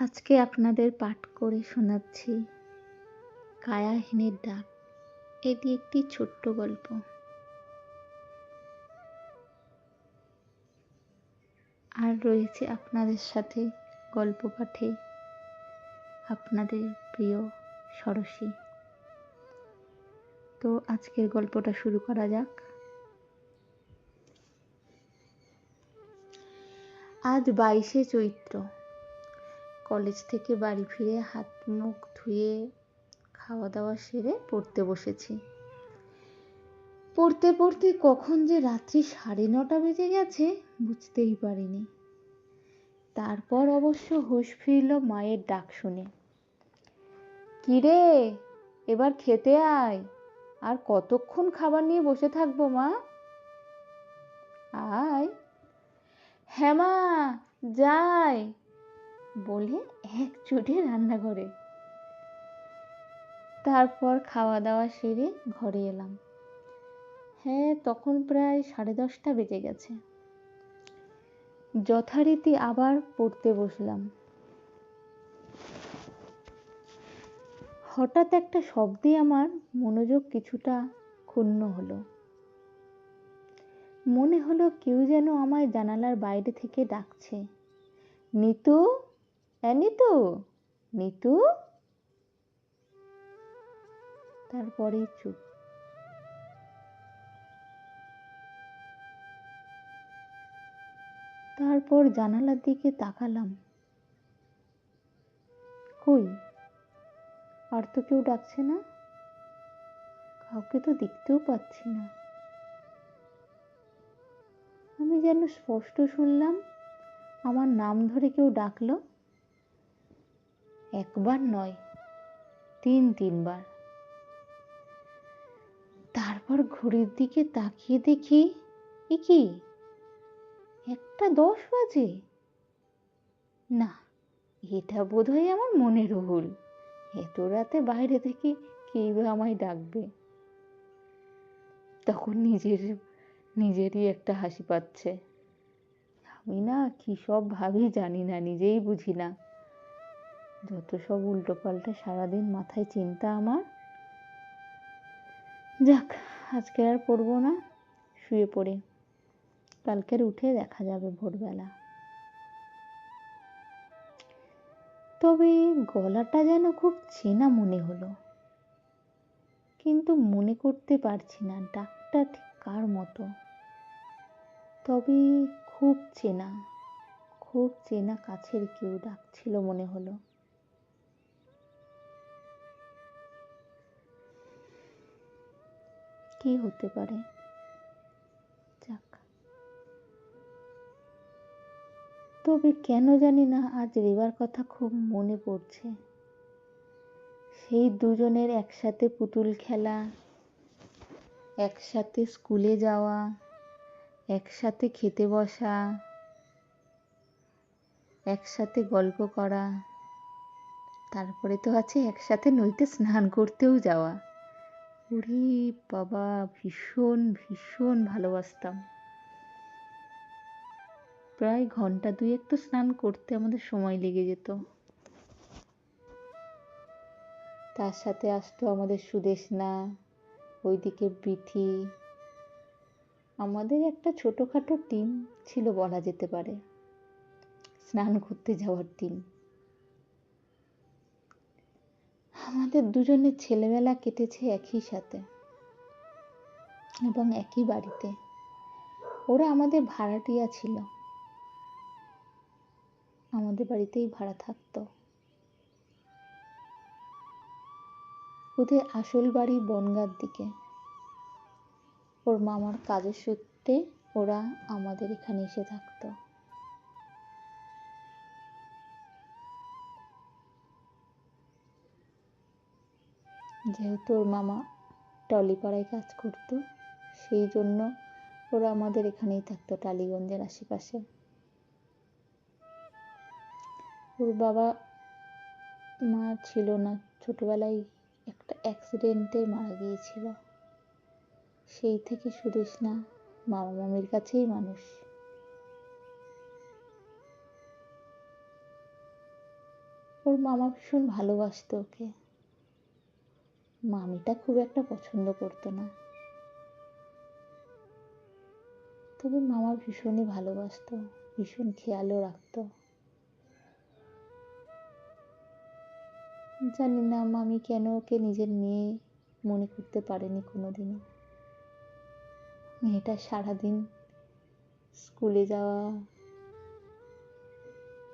আজকে আপনাদের পাঠ করে শোনাচ্ছি। কায়াহীনের ডাক। এটি একটি ছোট্ট গল্প। আর রয়েছে আপনাদের সাথে গল্প পাঠে আপনাদের প্রিয় সরসী। তো আজকের গল্পটা শুরু করা যাক। আজ বাইশে চৈত্র। কলেজ থেকে বাড়ি ফিরে হাত মুখ ধুয়ে খাওয়া দাওয়া সেরে পড়তে বসেছি। পড়তে পড়তে কখন যে রাত্রি সাড়ে নটা বেজে গেছে বুঝতেই পারিনি। তারপর অবশ্য হুঁশ ফিরল মায়ের ডাক শুনে। কিরে, এবার খেতে আয়, আর কতক্ষণ খাবার নিয়ে বসে থাকব মা? আয়? হ্যাঁ মা, যাই। বলে এক চুটে রান্নাঘরে তারপর খাওয়া দাওয়া সেরে ঘরে এলাম। হ্যাঁ তখন প্রায় সাড়ে দশটা বেজে গেছে। যথারীতি আবার পড়তে বসলাম। হঠাৎ একটা শব্দে আমার মনোযোগ কিছুটা ক্ষুণ্ণ হলো। মনে হলো কেউ যেন আমায় জানালার বাইরে থেকে ডাকছে। নিতু? নিতু? নিতু? তারপরেই চুপ। তারপর জানালার দিকে তাকালাম। কই? আর তো কেউ ডাকছে না? কাউকে তো দেখতেও পাচ্ছি না। আমি যেন স্পষ্ট শুনলাম, আমার নাম ধরে কেউ ডাকলো। একবার নয়, তিন, তিনবার। তারপর ঘড়ির দিকে তাকিয়ে দেখি, এ কি? একটা দশ বাজে। না, এটা বোধহয় আমার মনের ভুল। এত রাতে বাইরে থেকে বা আমায় ডাকবে? তখন নিজের, নিজেরই একটা হাসি পাচ্ছে। আমি না কী সব ভাবি জানি না, নিজেই বুঝি না। যত সব উল্টো পাল্টা সারাদিন মাথায় চিন্তা আমার। যাক, আজকে আর পড়ব না, শুয়ে পড়ে। কালকের উঠে দেখা যাবে ভোরবেলা। তবে গলাটা যেন খুব চেনা মনে হলো। কিন্তু মনে করতে পারছি না, ডাকটা ঠিক কার মতো। তবে খুব চেনা খুব চেনা কাছের কেউ ডাকছিল মনে হলো। কি হতে পারে? যাক। তবে কেন জানি না আজ রেবার কথা খুব মনে পড়ছে। সেই দুজনের একসাথে পুতুল খেলা, একসাথে স্কুলে যাওয়া, একসাথে খেতে বসা, একসাথে গল্প করা, তারপরে তো আছে একসাথে নইতে স্নান করতেও যাওয়া। ওরে বাবা, ভীষণ ভীষণ ভালোবাসতাম। প্রায় ঘণ্টা দুয়েক তো স্নান করতে আমাদের সময় লেগে যেত। তার সাথে আসতো আমাদের সুদেশনা ওইদিকে বিথি আমাদের একটা ছোটোখাটো টিম ছিল বলা যেতে পারে। স্নান করতে যাওয়ার টিম আমাদের দুজনের ছেলেবেলা কেটেছে একই সাথে এবং একই বাড়িতে। ওরা আমাদের ভাড়াটিয়া ছিল। আমাদের বাড়িতেই ভাড়া থাকতো। ওদের আসল বাড়ি বনগার দিকে। ওর মামার কাজের সূত্রে ওরা আমাদের এখানে এসে থাকতো। যেহেতু ওর মামা টলিপাড়ায় কাজ করতো, সেই জন্য ওরা আমাদের এখানেই থাকতো টালিগঞ্জের আশেপাশে। ওর বাবা মা ছিল না, ছোটবেলায় একটা অ্যাক্সিডেন্টে মারা গিয়েছিল। সেই থেকে সুদেশনা মামা মামির কাছেই মানুষ। ওর মামা ভীষণ ভালোবাসতো ওকে। মামিটা খুব একটা পছন্দ করতো না। তবে মামা ভীষণই ভালোবাসতো, ভীষণ খেয়ালও রাখতো। জানি না মামি কেন ওকে নিজের মেয়ে মনে করতে পারেনি কোনোদিনও। মেয়েটা সারাদিন স্কুলে যাওয়া,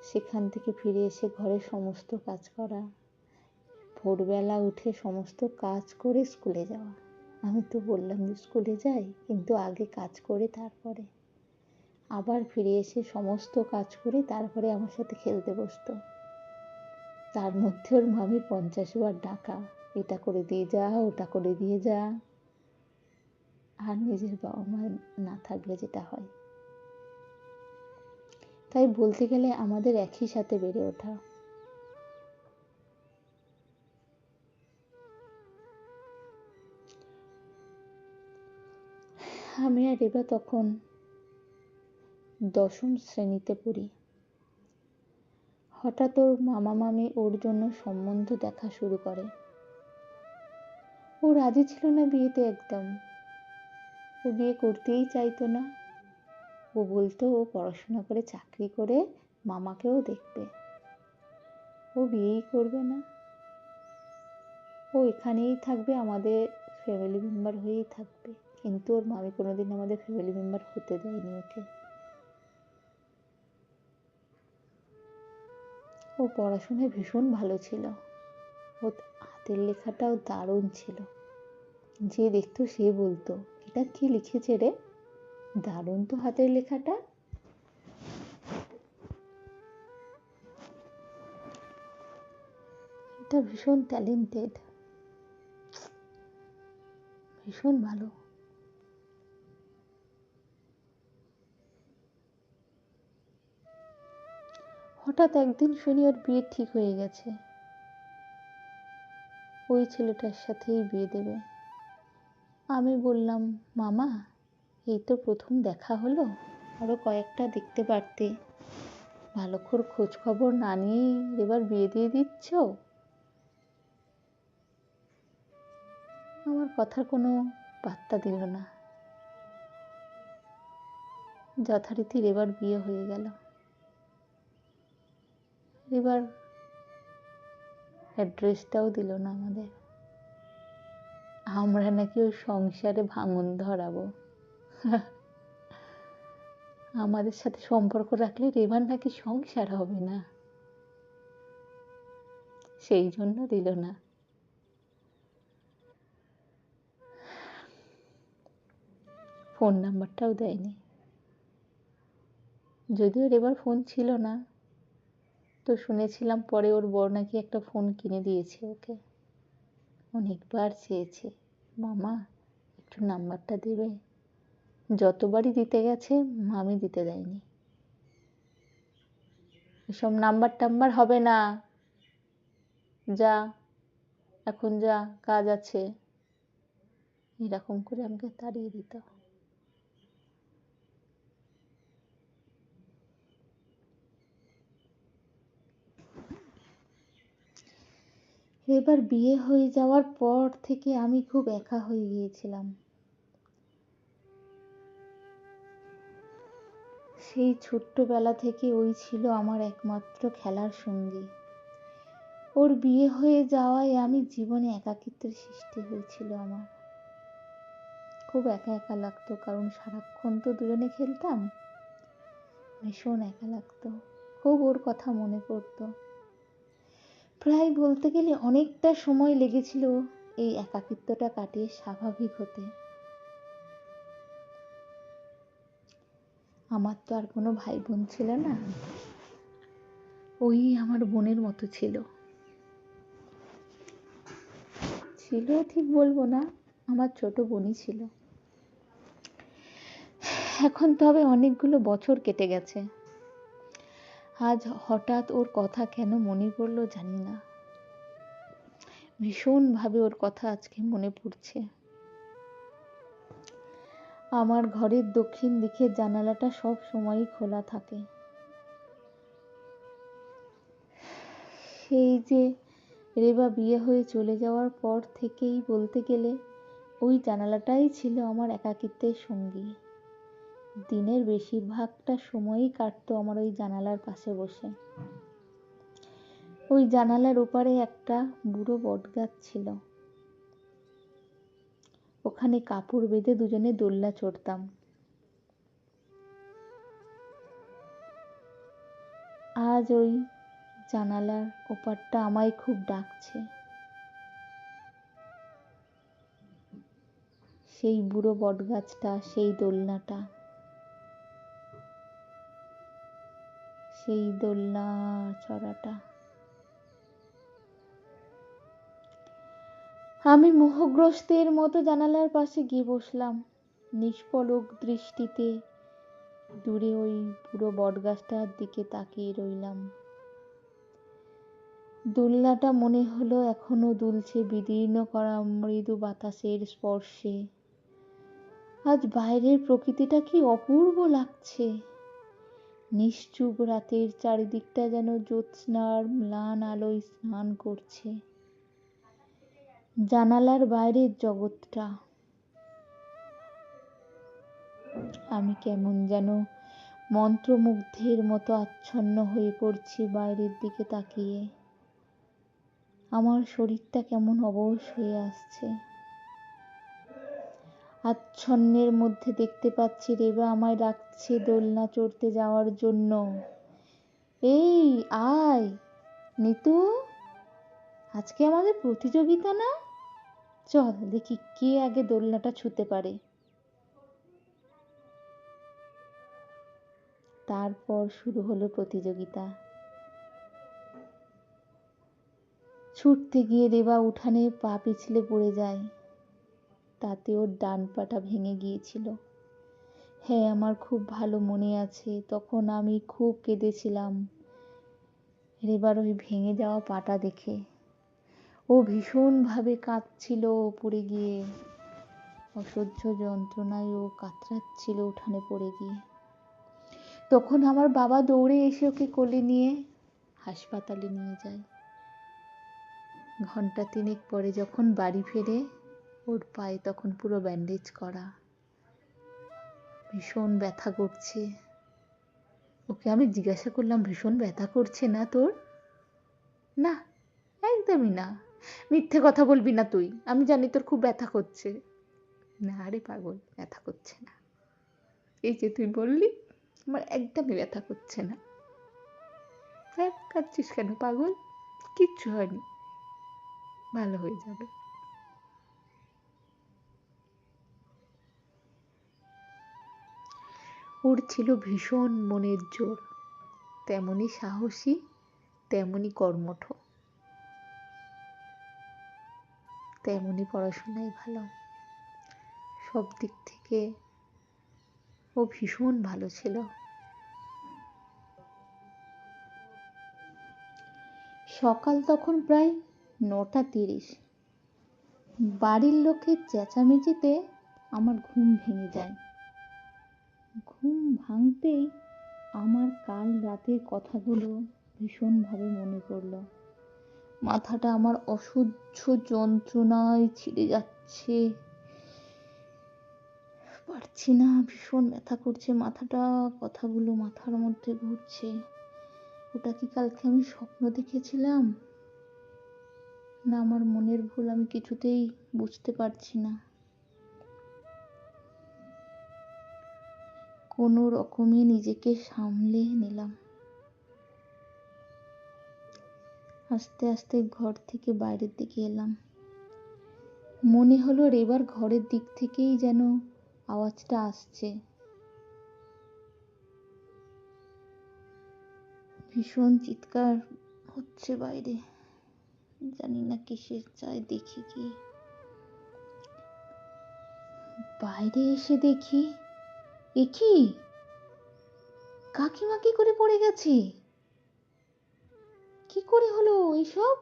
সেখান থেকে ফিরে এসে ঘরে সমস্ত কাজ করা। ভোরবেলা উঠে সমস্ত কাজ করে স্কুলে যাওয়া। আমি তো বললাম যে স্কুলে যাই, কিন্তু আগে কাজ করে তারপরে। আবার ফিরে এসে সমস্ত কাজ করে তারপরে আমার সাথে খেলতে বসতো। তার মধ্যে ওর মামির পঞ্চাশ বার ডাকা, এটা করে দিয়ে যা, ওটা করে দিয়ে যা। আর নিজের বাবা মা না থাকলে যেটা হয়। তাই বলতে গেলে আমাদের একই সাথে বেড়ে ওঠা। আমি আর এবার তখন দশম শ্রেণীতে পড়ি। হঠাৎ ওর মামা মামি ওর জন্য সম্বন্ধ দেখা শুরু করে। ও রাজি ছিল না বিয়েতে একদম। ও বিয়ে করতেই চাইতো না। ও বলতো ও পড়াশোনা করে চাকরি করে মামাকেও দেখবে। ও বিয়েই করবে না। ও এখানেই থাকবে, আমাদের ফ্যামিলি মেম্বার হয়েই থাকবে। কিন্তু ওর মামি কোনোদিন আমাদের ফ্যামিলি মেম্বার হতে দেয়নি ওকে। ও পড়াশোনায় ভীষণ ভালো ছিল। ওর হাতের লেখাটাও দারুণ ছিল। যে দেখতো সে বলতো, এটা কি লিখেছে রে? দারুণ তো হাতের লেখাটা। এটা ভীষণ ট্যালেন্টেড ভীষণ ভালো। হঠাৎ একদিন শুনি ওর বিয়ে ঠিক হয়ে গেছে। ওই ছেলেটার সাথেই বিয়ে দেবে। আমি বললাম, মামা, এই তো প্রথম দেখা হলো। আরও কয়েকটা দেখতে পারতে। ভালো করে খোঁজ খবর না নিয়েই এবার বিয়ে দিয়ে দিচ্ছ? আমার কথার কোনো পাত্তা দিল না। যথারীতি এবার বিয়ে হয়ে গেল। এবার অ্যাড্রেসটাও দিল না আমাদের। আমরা নাকি ওই সংসারে ভাঙন ধরাবো। আমাদের সাথে সম্পর্ক রাখলে রেবার নাকি সংসার হবে না। সেই জন্য দিল না। ফোন নাম্বারটাও দেয়নি। যদিও এবার ফোন ছিল না। তো শুনেছিলাম পরে ওর বর নাকি একটা ফোন কিনে দিয়েছে ওকে। অনেকবার চেয়েছে। মামা, একটু নাম্বারটা দেবে। যতবারই দিতে গেছে, মামি দিতে দেয়নি। এসব নাম্বার টাম্বার হবে না। যা, এখন যা, কাজ আছে। এরকম করে আমাকে তাড়িয়ে দিত। এবার বিয়ে হয়ে যাওয়ার পর থেকে আমি খুব একা হয়ে গিয়েছিলাম। সেই ছোট্টবেলা থেকে ওই ছিল আমার একমাত্র খেলার সঙ্গী। ওর বিয়ে হয়ে যাওয়ায় আমি জীবনে একাকিত্বের সৃষ্টি হয়েছিল আমার। খুব একা একা লাগতো, কারণ সারাক্ষণ তো দুজনে খেলতাম। ভীষণ একা লাগতো। খুব ওর কথা মনে পড়তো। প্রায় বলতে গেলে অনেকটা সময় লেগেছিল এই একাকিত্বটা কাটিয়ে স্বাভাবিক হতে। আমার তো আর কোনো ভাই বোন ছিল না। ওই আমার বোনের মতো ছিল। ছিল ঠিক বলব না, আমার ছোট বোনই ছিল। এখন তবে অনেকগুলো বছর কেটে গেছে। আজ হঠাৎ ওর কথা কেন মনে পড়ল জানি না। ভীষণভাবে ওর কথা আজকে মনে পড়ছে। আমার ঘরের দক্ষিণ দিকের জানালাটা সব সময়ই খোলা থাকে। সেই যে রেবা বিয়ে হয়ে চলে যাওয়ার পর থেকেই বলতে গেলে ওই জানালাটাই ছিল আমার একাকিত্বের সঙ্গী। দিনের বেশিরভাগটা সময়ই কাটতো আমার ওই জানালার পাশে বসে। ওই জানালার ওপারে একটা বুড়ো বটগাছ ছিল। ওখানে কাপড় বেঁধে দুজনে দোলনা চড়তাম। আজ ওই জানালার ওপারটা আমায় খুব ডাকছে। সেই বুড়ো বটগাছটা, সেই দোলনাটা। সেই দোলনা চড়াটা। আমি মোহগ্রস্তের মতো জানালার পাশে গিয়ে বসলাম। নিষ্পলক দৃষ্টিতে দূরে ওই পুরো বটগাছটার দিকে তাকিয়ে রইলাম। দোলনাটা মনে হলো এখনও দুলছে বিদীর্ণ করা মৃদু বাতাসের স্পর্শে। আজ বাইরের প্রকৃতিটা কি অপূর্ব লাগছে। নিশ্চুপ রাতের চারিদিকটা যেন জ্যোৎস্নার ম্লান আলোয় স্নান করছে। জানালার বাইরের জগৎটা। আমি কেমন যেন মন্ত্রমুগ্ধের মতো আচ্ছন্ন হয়ে পড়ছি বাইরের দিকে তাকিয়ে। আমার শরীরটা কেমন অবশ হয়ে আসছে। আচ্ছন্নের মধ্যে দেখতে পাচ্ছি রেবা আমায় ডাকছে দোলনা চড়তে যাওয়ার জন্য। এই, আয়। নিতু, আজকে আমাদের প্রতিযোগিতা না? চল দেখি কে আগে দোলনাটা ছুতে পারে। তারপর শুরু হলো প্রতিযোগিতা। ছুটতে গিয়ে রেবা উঠানে পা পিছলে পড়ে যায়। তাতে ওর ডান পাটা ভেঙে গিয়েছিল। হ্যাঁ আমার খুব ভালো মনে আছে, তখন আমি খুব কেঁদেছিলাম। রেবার ওই ভেঙে যাওয়া পাটা দেখে। ও ভীষণভাবে কাঁদছিল পড়ে গিয়ে। অসহ্য যন্ত্রণায় ও কাতরাচ্ছিল উঠানে পড়ে গিয়ে। তখন আমার বাবা দৌড়ে এসে ওকে কোলে নিয়ে হাসপাতালে নিয়ে যায়। ঘণ্টা তিনেক পরে যখন বাড়ি ফেরে ওর পায়ে তখন পুরো ব্যান্ডেজ করা। ভীষণ ব্যথা করছে। ওকে আমি জিজ্ঞাসা করলাম, ভীষণ ব্যথা করছে না তোর? না, একদমই না। মিথ্যে কথা বলবি না তুই। আমি জানি তোর খুব ব্যথা করছে। না আরে পাগল, ব্যথা করছে না। এই যে তুই বললি, আমার একদমই ব্যথা করছে না। হ্যাঁ কাঁদছিস কেন পাগল? কিচ্ছু হয়নি। ভালো হয়ে যাবে। ওর ছিল ভীষণ মনের জোর। তেমনি সাহসী তেমনই কর্মঠ। তেমনি পড়াশোনায় ভালো। সব দিক থেকে ও ভীষণ ভালো ছিল। সকাল তখন প্রায় নটা তিরিশ। বাড়ির লোকের চেঁচামেচিতে আমার ঘুম ভেঙে যায়। ঘুম ভাঙতেই আমার কাল রাতের কথাগুলো ভীষণভাবে মনে পড়ল। মাথাটা আমার অসহ্য যন্ত্রণায় ছিঁড়ে যাচ্ছে। পারছি না, ভীষণ ব্যথা করছে মাথাটা, কথাগুলো মাথার মধ্যে ঘুরছে। ওটা কি কালকে আমি স্বপ্ন দেখেছিলাম? না, আমার মনের ভুল আমি কিছুতেই বুঝতে পারছি না। কোনো রকমে নিজেকে সামলে নিলাম। আস্তে আস্তে ঘর থেকে বাইরের দিকে এলাম। মনে হলো এবার ঘরের দিক থেকেই যেন আওয়াজটা আসছে। ভীষণ চিৎকার হচ্ছে বাইরে। জানি না কিসের চাই দেখি কি। বাইরে এসে দেখি এ কি? কাকিমা কি করে পড়ে গেছে? কি করে হলো এইসব?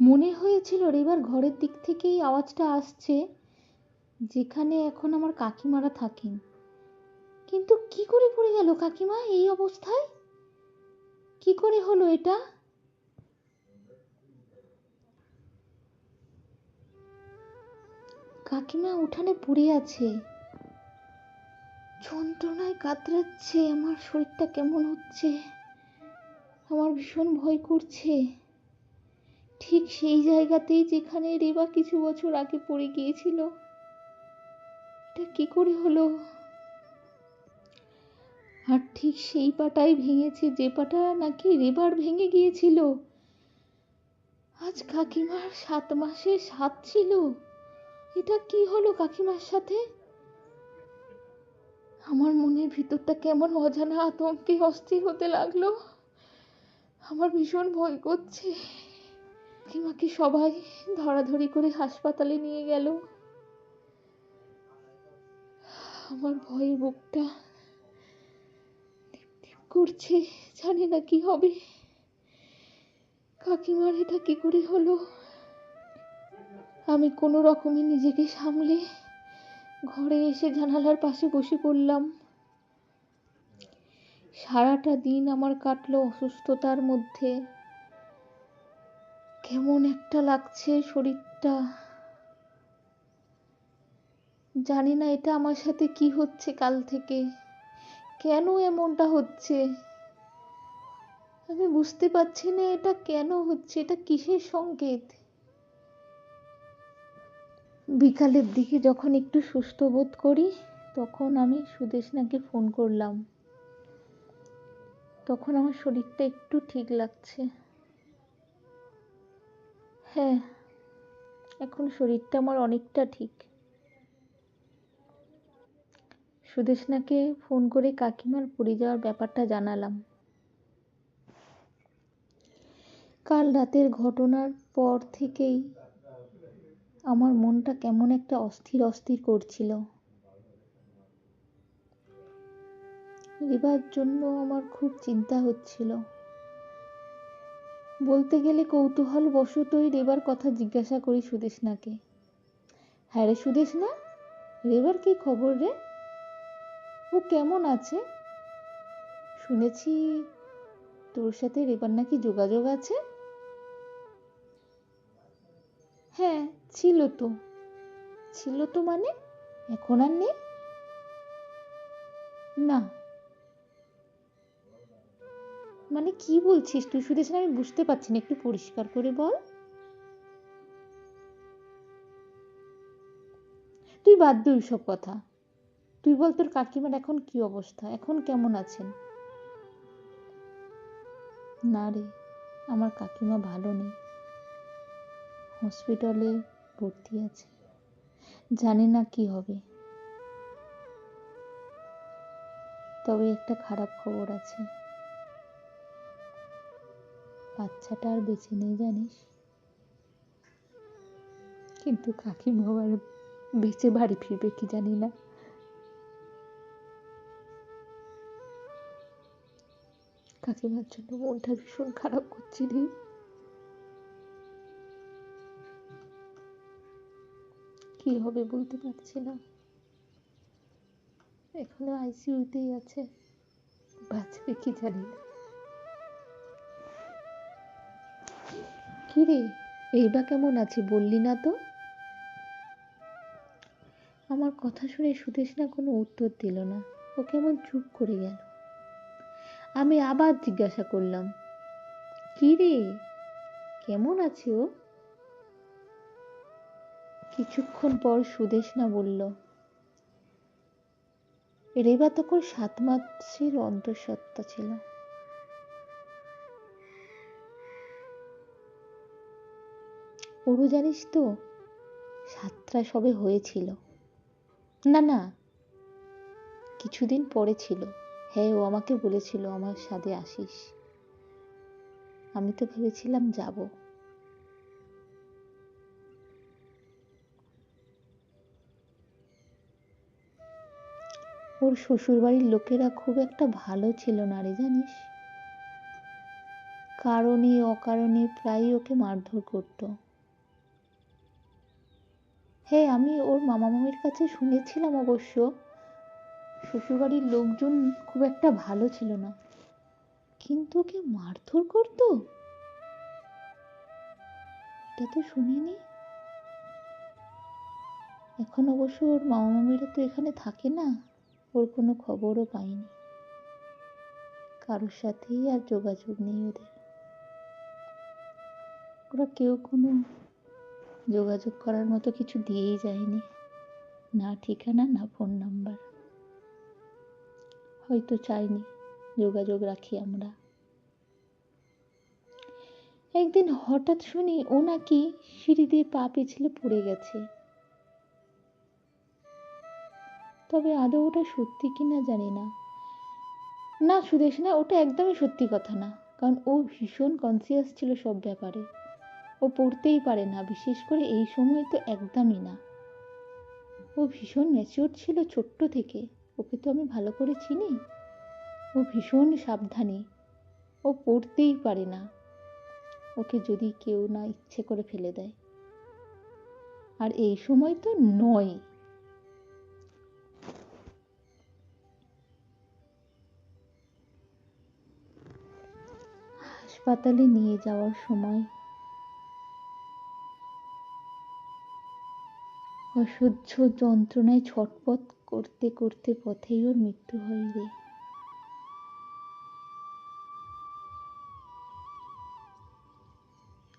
মনে হয়েছিল এবার ঘরের দিক থেকেই আওয়াজটা আসছে, যেখানে এখন আমার কাকিমারা থাকেন। কিন্তু কি করে পড়ে গেল কাকিমা এই অবস্থায়? কি করে হলো এটা? কাকিমা উঠানে পড়ে আছে। যন্ত্রণায় কাতরাচ্ছে, আমার শরীরটা কেমন হচ্ছে? আমার ভীষণ ভয় করছে। ঠিক সেই জায়গাতেই যেখানে রেবা কিছু বছর আগে পড়ে গিয়েছিল। এটা কি করে হলো? আর ঠিক সেই পাটাই ভেঙেছে, যে পাটা নাকি রেবার ভেঙে গিয়েছিল। আজ কাকিমার সাত মাসে সাত ছিল। এটা কি হলো কাকিমার সাথে? আমার মনের ভিতরটা কেমন অজানা আতঙ্কে অস্থির হতে লাগল। আমার ভীষণ ভয় করছে। কাকিমাকে সবাই ধরাধরি করে হাসপাতালে নিয়ে গেল। আমার ভয়ে বুকটা করছে, জানি না কি হবে। কাকিমার এটা কি করে হলো? আমি কোনো রকমে নিজেকে সামলে ঘরে এসে জানালার পাশে বসে পড়লাম। সারাটা দিন আমার কাটলো অসুস্থতার মধ্যে। কেমন একটা লাগছে শরীরটা। জানি না এটা আমার সাথে কি হচ্ছে কাল থেকে। কেন এমনটা হচ্ছে? আমি বুঝতে পারছি না এটা কেন হচ্ছে, এটা কিসের সংকেত? বিকালের দিকে যখন একটু সুস্থ বোধ করি, তখন আমি সুদেশনাকে ফোন করলাম। তখন আমার শরীরটা একটু ঠিক লাগছে। হ্যাঁ এখন শরীরটা আমার অনেকটা ঠিক। সুদেশনাকে ফোন করে কাকিমার পড়ে যাওয়ার ব্যাপারটা জানালাম। কাল রাতের ঘটনার পর থেকেই আমার মনটা কেমন একটা অস্থির অস্থির করছিল। রেবার জন্য আমার খুব চিন্তা হচ্ছিল। বলতে গেলে কৌতূহল বশতই রেবার কথা জিজ্ঞাসা করি সুদেশনাকে। হ্যাঁ রে সুদেশনা, রেবার কি খবর রে? ও কেমন আছে? শুনেছি তোর সাথে রেবার নাকি যোগাযোগ আছে? হ্যাঁ ছিল তো। ছিল তো মানে? এখন আর নেই? না। মানে কি বলছিস? তুই সুদেশ আমি বুঝতে পারছি না। একটু পরিষ্কার করে বল। তুই বাদ দে সব কথা। তুই বল তোর কাকিমার এখন কি অবস্থা? এখন কেমন আছেন? না রে, আমার কাকিমা ভালো নেই। হসপিটালে ভর্তি আছে। জানি না কি হবে। তবে একটা খারাপ খবর আছে। বাচ্চাটা আর বেঁচে নেই জানিস। কিন্তু কাকিমা আবার বেঁচে বাড়ি ফিরবে কি জানি না। কাকিমার জন্য মনটা ভীষণ খারাপ করছি রে। কি হবে বলতে পারছি না। এখনও আইসিইউতেই আছে। বাঁচবে কি জানি না। কি রে এইবা কেমন আছে বললি না তো? আমার কথা শুনে সুদেশ না কোনো উত্তর দিল না। ও কেমন চুপ করে গেল। আমি আবার জিজ্ঞাসা করলাম কি রে কেমন আছে ও? কিছুক্ষণ পর সুদেশ না বলল, রেবা তখন সাত মাসের অন্তঃসত্ত্বা ছিল। ওরও জানিস তো, সাতটা সবে হয়েছিল। না না, কিছুদিন পরে ছিল। হ্যাঁ ও আমাকে বলেছিল, আমার সাথে আসিস। আমি তো ভেবেছিলাম যাব। ওর শ্বশুরবাড়ির লোকেরা খুব একটা ভালো ছিল না রে, জানিস? কারণে, অকারণে প্রায়ই ওকে মারধর করতো। হ্যাঁ আমি ওর মামা মামির কাছে শুনেছিলাম অবশ্য, শ্বশুরবাড়ির লোকজন খুব একটা ভালো ছিল না। কিন্তু ওকে মারধর করতো? এটা তো শুনিনি। এখন অবশ্য ওর মামা মামিরা তো এখানে থাকে না। ওর কোনো খবরও পাইনি। কারোর সাথেই আর যোগাযোগ নেই ওদের। ওরা কেউ কোনো যোগাযোগ করার মতো কিছু দিয়েই যায়নি। না ঠিকানা, না ফোন নাম্বার। হয়তো চাইনি যোগাযোগ রাখি আমরা। একদিন হঠাৎ শুনি ও নাকি সিঁড়ি দিয়ে পা পিছলে পড়ে গেছে। তবে আদৌ ওটা সত্যি কি না জানি না। না, সুদেশ, না, ওটা একদমই সত্যি কথা না। কারণ ও ভীষণ কনসিয়াস ছিল সব ব্যাপারে। ও পড়তেই পারে না, বিশেষ করে এই সময় তো একদমই না। ও ভীষণ ম্যাচিওর ছিল ছোট্ট থেকে। ওকে তো আমি ভালো করে চিনি। ও ভীষণ সাবধানী। ও পড়তেই পারে না। ওকে যদি কেউ না ইচ্ছে করে ফেলে দেয়। আর এই সময় তো নয়। হাসপাতালে নিয়ে যাওয়ার সময়। অসহ্য যন্ত্রণায় ছটপট করতে করতে পথেই ওর মৃত্যু হয় রে।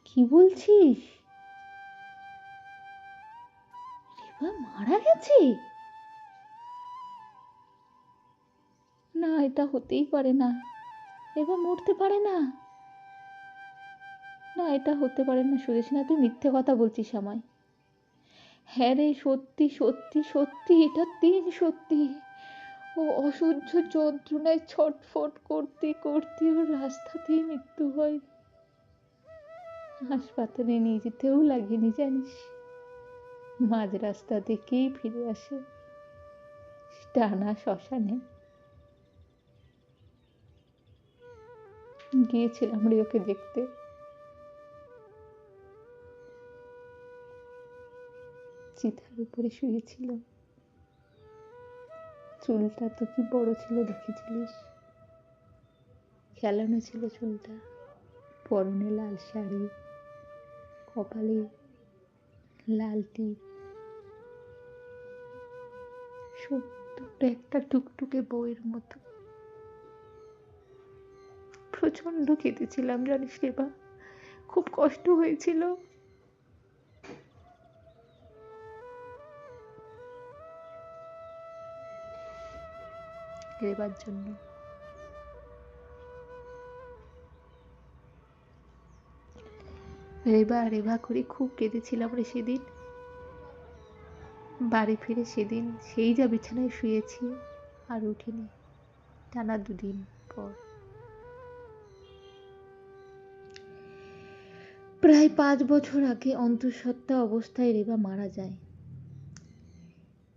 কি বলছিস? রেবা মারা গেছে? না, এটা হতেই পারে না। রেবা মরতে পারে না। না, এটা হতে পারে না সুরেশ না, তুই মিথ্যে কথা বলছিস আমায়। হ্যাঁ রে, সত্যি সত্যি সত্যি, এটা তিন সত্যি। ও অসহ্য যন্ত্রণায় ছটফট করতে করতে ওর রাস্তাতেই মৃত্যু হয়। হাসপাতালে নিয়ে যেতেও লাগেনি, জানিস? মাঝ রাস্তা থেকেই ফিরে আসে টানা শ্মশানে। গিয়েছিলাম রে ওকে দেখতে। চিতার উপরে শুয়েছিল চুলটা তো কি বড় ছিল দেখেছিলিস? খেলানো ছিল চুলটা, পরনে লাল শাড়ি, কপালে লাল টিপ। সত্য একটা টুকটুকে বইয়ের মতো। প্রচণ্ড কেঁদেছিলাম, জানিস রে বা খুব কষ্ট হয়েছিল। রেবার জন্য। রেবা রেবা করে খুব কেঁদেছিলাম রে সেদিন। বাড়ি ফিরে সেদিন সেই যা বিছানায় শুয়েছি আর উঠিনি টানা দুদিন পর। প্রায় পাঁচ বছর আগে অন্তঃসত্ত্বা অবস্থায় রেবা মারা যায়।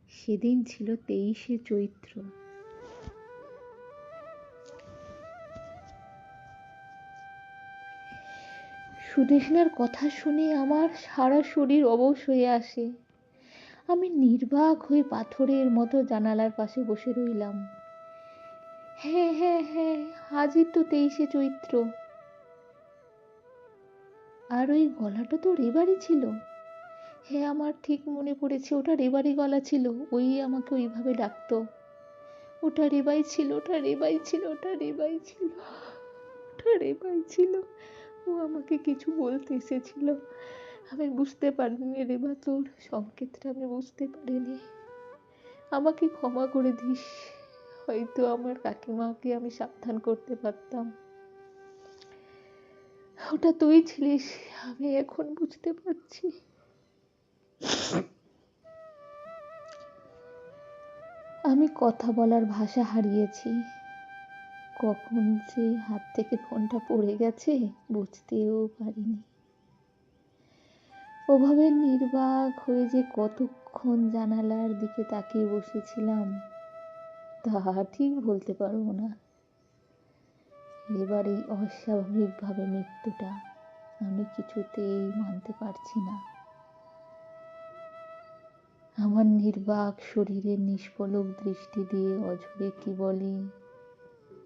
সেদিন ছিল তেইশে চৈত্র। সুদেশনার কথা শুনে আমার সারা শরীর অবশ হয়ে আসে। আমি নির্বাক হয়ে পাথরের মতো জানালার পাশে বসে রইলাম। হ্যাঁ হ্যাঁ হ্যাঁ আজই তো তেইশে চৈত্র। আর ওই গলাটা তো রেবারই ছিল। হ্যাঁ আমার ঠিক মনে পড়েছে, ওটা রেবারি গলা ছিল, ওই আমাকে ওইভাবে ডাকতো। ওটা রেবাই ছিল, ওটা রেবাই ছিল, ওটা রেবাই ছিল, ওটা রেবাই ছিল। ও আমাকে কিছু বলতে এসেছিল। আমি বুঝতে পারিনি রেবা তোর সংকেতটা আমি বুঝতে পারিনি। আমাকে ক্ষমা করে দিস, হয়তো আমার কাকিমাকে আমি সাবধান করতে পারতাম। ওটা তুই ছিলিস, আমি এখন বুঝতে পারছি। আমি কথা বলার ভাষা হারিয়েছি। কখন যে হাত থেকে ফোনটা পড়ে গেছে বুঝতেও পারিনি। ওভাবে নির্বাক হয়ে যে কতক্ষণ জানালার দিকে তাকিয়ে বসেছিলাম, তা ঠিক বলতে পারব না। এবার এই অস্বাভাবিকভাবে মৃত্যুটা আমি কিছুতেই মানতে পারছি না। আমার নির্বাক শরীরের নিষ্পলক দৃষ্টি দিয়ে অঝরে কি বলে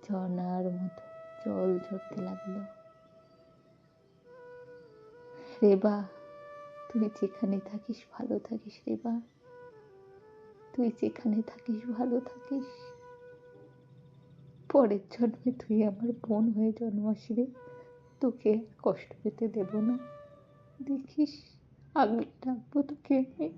ঝর্ণার মতো জল ঝরতে লাগল। রেবা, তুই যেখানে থাকিস ভালো থাকিস রেবা। তুই যেখানে থাকিস ভালো থাকিস। পরের জন্মে তুই আমার বোন হয়ে জন্মাস রে তোকে কষ্ট পেতে দেব না। দেখিস, আগলে ডাকবো তোকে আমি।